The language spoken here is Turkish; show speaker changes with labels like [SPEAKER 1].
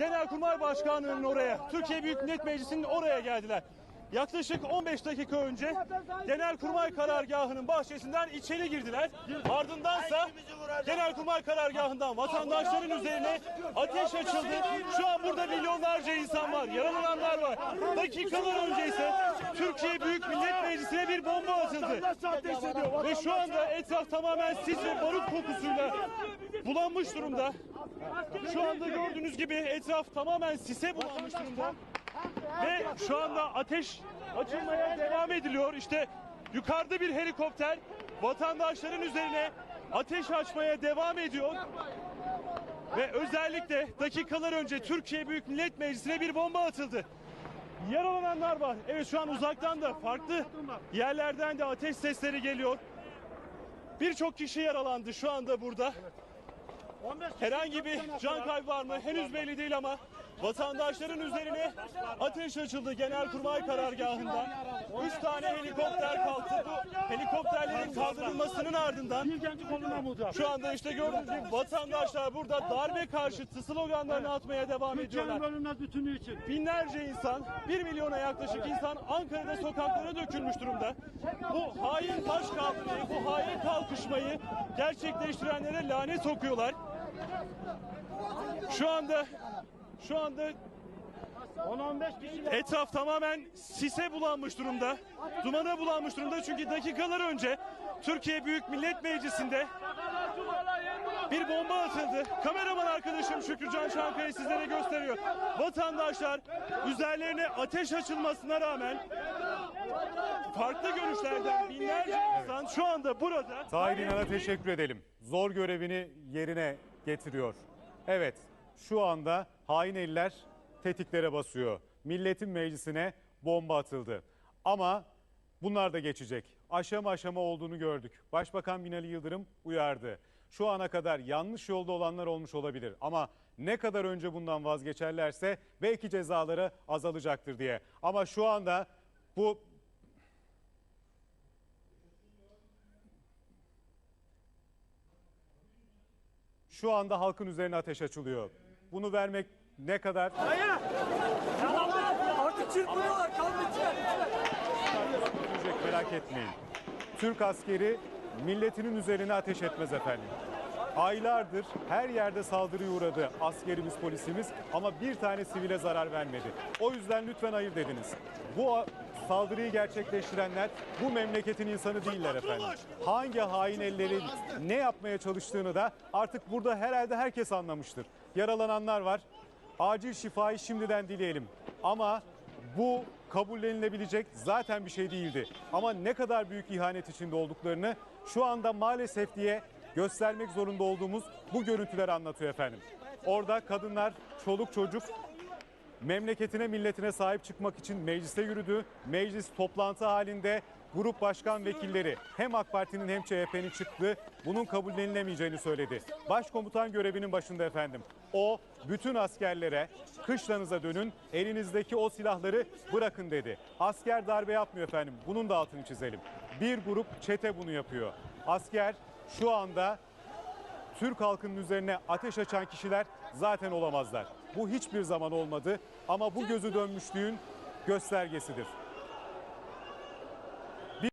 [SPEAKER 1] Genelkurmay Başkanlığı'nın oraya, Türkiye Büyük Millet Meclisi'nin oraya geldiler. Yaklaşık 15 dakika önce Genelkurmay Karargahı'nın bahçesinden içeri girdiler. Ardındansa Genelkurmay Karargahı'ndan vatandaşların üzerine ateş açıldı. Şu an burada milyonlarca insan var, yaralananlar var. Dakikalar önce ise Türkiye Büyük Millet Meclisi'ne bir bomba atıldı. Ve şu anda etraf tamamen sis ve barut kokusuyla bulanmış durumda. Şu anda gördüğünüz gibi etraf tamamen sise bulanmış durumda. Ve şu anda ateş açılmaya devam ediliyor. İşte yukarıda bir helikopter vatandaşların üzerine ateş açmaya devam ediyor. Ve özellikle dakikalar önce Türkiye Büyük Millet Meclisi'ne bir bomba atıldı. Yaralananlar var. Evet şu an uzaktan da farklı yerlerden de ateş sesleri geliyor. Birçok kişi yaralandı şu anda burada. Herhangi bir can kaybı var mı? Henüz belli değil ama vatandaşların üzerine ateş açıldı Genelkurmay karargahından. Üç tane helikopter kalktı. Bu helikopterlerin kaldırılmasının ardından şu anda işte gördüğünüz gibi vatandaşlar burada darbe karşıtı sloganlarını atmaya devam ediyorlar. Binlerce insan, 1 milyona yaklaşık insan Ankara'da sokaklara dökülmüş durumda. Bu hain baş kaldırmayı, bu hain kalkışmayı gerçekleştirenlere lanet okuyorlar. Şu anda şu anda
[SPEAKER 2] 10-15 kişi
[SPEAKER 1] etraf tamamen sise bulanmış durumda. Dumana bulanmış durumda çünkü dakikalar önce Türkiye Büyük Millet Meclisi'nde bir bomba atıldı. Kameraman arkadaşım Şükrücan Çankaya sizlere gösteriyor. Vatandaşlar üzerlerine ateş açılmasına rağmen farklı görüşlerden binlerce insan şu anda burada.
[SPEAKER 3] Tahir İnan'a teşekkür edelim. Zor görevini yerine getiriyor. Evet, şu anda hain eller tetiklere basıyor. Milletin meclisine bomba atıldı. Ama bunlar da geçecek. Aşama aşama olduğunu gördük. Başbakan Binali Yıldırım uyardı. Şu ana kadar yanlış yolda olanlar olmuş olabilir ama ne kadar önce bundan vazgeçerlerse belki cezaları azalacaktır diye. Ama şu anda bu Şu anda halkın üzerine ateş açılıyor. Bunu vermek ne kadar
[SPEAKER 4] Artık çırpıyorlar. Kaldı
[SPEAKER 3] sürecek merak etmeyin. Türk askeri milletinin üzerine ateş etmez efendim. Aylardır her yerde saldırıya uğradı askerimiz, polisimiz ama bir tane sivile zarar vermedi. O yüzden lütfen hayır dediniz. Bu saldırıyı gerçekleştirenler bu memleketin insanı değiller efendim. Hangi hain ellerin ne yapmaya çalıştığını da artık burada herhalde herkes anlamıştır. Yaralananlar var. Acil şifayı şimdiden dileyelim. Ama bu kabullenilebilecek zaten bir şey değildi. Ama ne kadar büyük ihanet içinde olduklarını şu anda maalesef diye göstermek zorunda olduğumuz bu görüntüler anlatıyor efendim. Orada kadınlar, çoluk çocuk memleketine milletine sahip çıkmak için meclise yürüdü. Meclis toplantı halinde grup başkan vekilleri hem AK Parti'nin hem CHP'nin çıktı. Bunun kabullenilemeyeceğini söyledi. Başkomutan görevinin başında efendim. O bütün askerlere kışlanıza dönün elinizdeki o silahları bırakın dedi. Asker darbe yapmıyor efendim. Bunun da altını çizelim. Bir grup çete bunu yapıyor. Asker şu anda Türk halkının üzerine ateş açan kişiler zaten olamazlar. Bu hiçbir zaman olmadı ama bu gözü dönmüşlüğün göstergesidir.